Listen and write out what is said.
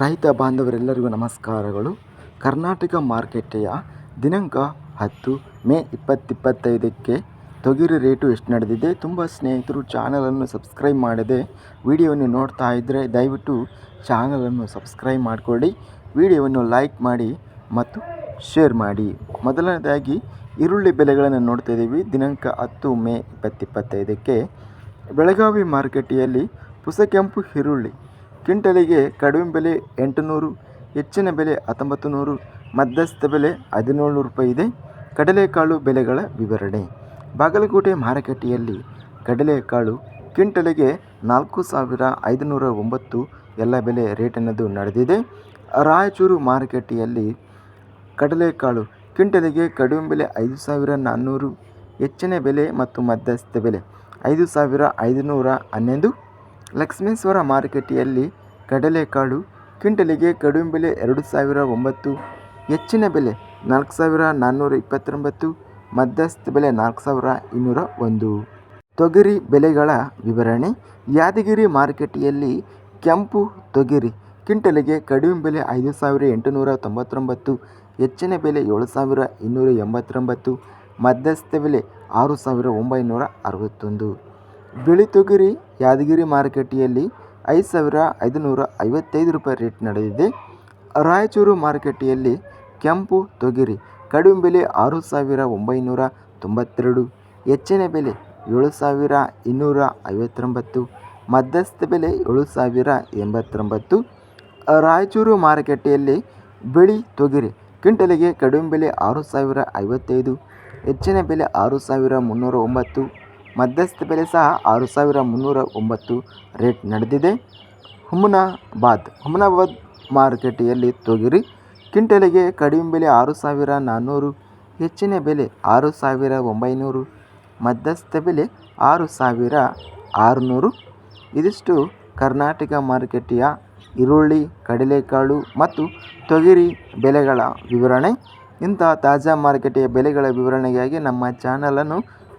ರೈತ ಬಾಂಧವರೆಲ್ಲರಿಗೂ ನಮಸ್ಕಾರಗಳು. ಕರ್ನಾಟಕ ಮಾರುಕಟ್ಟೆಯ ದಿನಾಂಕ ಹತ್ತು ಮೇ ಇಪ್ಪತ್ತಿಪ್ಪತ್ತೈದಕ್ಕೆ ತೊಗರಿ ರೇಟು ಎಷ್ಟು ನಡೆದಿದೆ? ತುಂಬ ಸ್ನೇಹಿತರು ಚಾನಲನ್ನು ಸಬ್ಸ್ಕ್ರೈಬ್ ಮಾಡದೆ ವಿಡಿಯೋವನ್ನು ನೋಡ್ತಾ ಇದ್ದರೆ ದಯವಿಟ್ಟು ಚಾನಲನ್ನು ಸಬ್ಸ್ಕ್ರೈಬ್ ಮಾಡಿಕೊಳ್ಳಿ, ವಿಡಿಯೋವನ್ನು ಲೈಕ್ ಮಾಡಿ ಮತ್ತು ಶೇರ್ ಮಾಡಿ. ಮೊದಲನೇದಾಗಿ ಈರುಳ್ಳಿ ಬೆಲೆಗಳನ್ನು ನೋಡ್ತಾ ಇದ್ದೀವಿ. ದಿನಾಂಕ ಹತ್ತು ಮೇ ಇಪ್ಪತ್ತಿಪ್ಪತ್ತೈದಕ್ಕೆ ಬೆಳಗಾವಿ ಮಾರುಕಟ್ಟೆಯಲ್ಲಿ ಪುಸಕೆಂಪು ಈರುಳ್ಳಿ ಕ್ವಿಂಟಲಿಗೆ ಕಡಿಮೆ ಬೆಲೆ ಎಂಟುನೂರು, ಹೆಚ್ಚಿನ ಬೆಲೆ ಹತ್ತೊಂಬತ್ತು ನೂರು ಮಧ್ಯಸ್ಥ ಬೆಲೆ ಹದಿನೇಳು ರೂಪಾಯಿ ಇದೆ. ಕಡಲೆಕಾಳು ಬೆಲೆಗಳ ವಿವರಣೆ. ಬಾಗಲಕೋಟೆ ಮಾರುಕಟ್ಟೆಯಲ್ಲಿ ಕಡಲೆಕಾಳು ಕ್ವಿಂಟಲಿಗೆ ನಾಲ್ಕು ಸಾವಿರ ಐದುನೂರ ಒಂಬತ್ತು ಎಲ್ಲ ಬೆಲೆ ರೇಟ್ ಅನ್ನೋದು ನಡೆದಿದೆ. ರಾಯಚೂರು ಮಾರುಕಟ್ಟೆಯಲ್ಲಿ ಕಡಲೆಕಾಳು ಕ್ವಿಂಟಲಿಗೆ ಕಡಿಮೆ ಬೆಲೆ ಐದು ಸಾವಿರ ನಾನ್ನೂರು, ಹೆಚ್ಚಿನ ಬೆಲೆ ಮತ್ತು ಮಧ್ಯಸ್ಥ ಬೆಲೆ ಐದು ಸಾವಿರ ಐದುನೂರ ಹನ್ನೊಂದು ಲಕ್ಷ್ಮೇಶ್ವರ ಮಾರುಕಟ್ಟೆಯಲ್ಲಿ ಕಡಲೆಕಾಳು ಕ್ವಿಂಟಲಿಗೆ ಕಡಿಮೆ ಬೆಲೆ ಎರಡು ಸಾವಿರ ಒಂಬತ್ತು, ಹೆಚ್ಚಿನ ಬೆಲೆ ನಾಲ್ಕು ಸಾವಿರ ನಾನ್ನೂರ ಇಪ್ಪತ್ತೊಂಬತ್ತು, ಮಧ್ಯಸ್ಥ ಬೆಲೆ ನಾಲ್ಕು ಸಾವಿರ ಇನ್ನೂರ ಒಂದು. ತೊಗರಿ ಬೆಲೆಗಳ ವಿವರಣೆ. ಯಾದಗಿರಿ ಮಾರುಕಟ್ಟೆಯಲ್ಲಿ ಕೆಂಪು ತೊಗರಿ ಕ್ವಿಂಟಲಿಗೆ ಕಡಿಮೆ ಬೆಲೆ ಐದು ಸಾವಿರ ಎಂಟುನೂರ ತೊಂಬತ್ತೊಂಬತ್ತು, ಹೆಚ್ಚಿನ ಬೆಲೆ ಏಳು ಸಾವಿರ ಇನ್ನೂರ ಎಂಬತ್ತೊಂಬತ್ತು, ಮಧ್ಯಸ್ಥ ಬೆಲೆ ಆರು ಸಾವಿರ ಒಂಬೈನೂರ ಅರವತ್ತೊಂದು. ಬಿಳಿ ತೊಗರಿ ಯಾದಗಿರಿ ಮಾರುಕಟ್ಟೆಯಲ್ಲಿ ಐದು ಸಾವಿರ ಐದುನೂರ ಐವತ್ತೈದು ರೂಪಾಯಿ ರೇಟ್ ನಡೆದಿದೆ. ರಾಯಚೂರು ಮಾರುಕಟ್ಟೆಯಲ್ಲಿ ಕೆಂಪು ತೊಗರಿ ಕಡಿಮೆ ಬೆಲೆ ಆರು ಸಾವಿರ ಒಂಬೈನೂರ ತೊಂಬತ್ತೆರಡು, ಹೆಚ್ಚಿನ ಬೆಲೆ ಏಳು ಸಾವಿರ ಇನ್ನೂರ ಐವತ್ತೊಂಬತ್ತು, ಮಧ್ಯಸ್ಥ ಬೆಲೆ ಏಳು ಸಾವಿರ ಎಂಬತ್ತೊಂಬತ್ತು. ರಾಯಚೂರು ಮಾರುಕಟ್ಟೆಯಲ್ಲಿ ಬಿಳಿ ತೊಗರಿ ಕ್ವಿಂಟಲಿಗೆ ಕಡಿಮೆ ಬೆಲೆ ಆರು ಸಾವಿರ ಐವತ್ತೈದು, ಹೆಚ್ಚಿನ ಬೆಲೆ ಆರು ಸಾವಿರ ಮುನ್ನೂರ ಒಂಬತ್ತು. ಮಧ್ಯಸ್ಥ ಬೆಲೆ ಸಹ ಆರು ಸಾವಿರ ಮುನ್ನೂರ ಒಂಬತ್ತು ರೇಟ್ ನಡೆದಿದೆ. ಹುಮನಾಬಾದ್ ಹುಮನಾಬಾದ್ ಮಾರುಕಟ್ಟೆಯಲ್ಲಿ ತೊಗರಿ. ಕ್ವಿಂಟಲಿಗೆ ಕಡಿಮೆ ಬೆಲೆ ಆರು ಸಾವಿರ ನಾನ್ನೂರು, ಹೆಚ್ಚಿನ ಬೆಲೆ ಆರು ಸಾವಿರ ಒಂಬೈನೂರು, ಮಧ್ಯಸ್ಥ ಬೆಲೆ ಆರು ಸಾವಿರ ಆರುನೂರು. ಇದಿಷ್ಟು ಕರ್ನಾಟಕ ಮಾರುಕಟ್ಟೆಯ ಈರುಳ್ಳಿ, ಕಡಲೆಕಾಳು ಮತ್ತು ತೊಗರಿ ಬೆಲೆಗಳ ವಿವರಣೆ. ಇಂತಹ ತಾಜಾ ಮಾರುಕಟ್ಟೆಯ ಬೆಲೆಗಳ ವಿವರಣೆಗಾಗಿ ನಮ್ಮ ಚಾನಲನ್ನು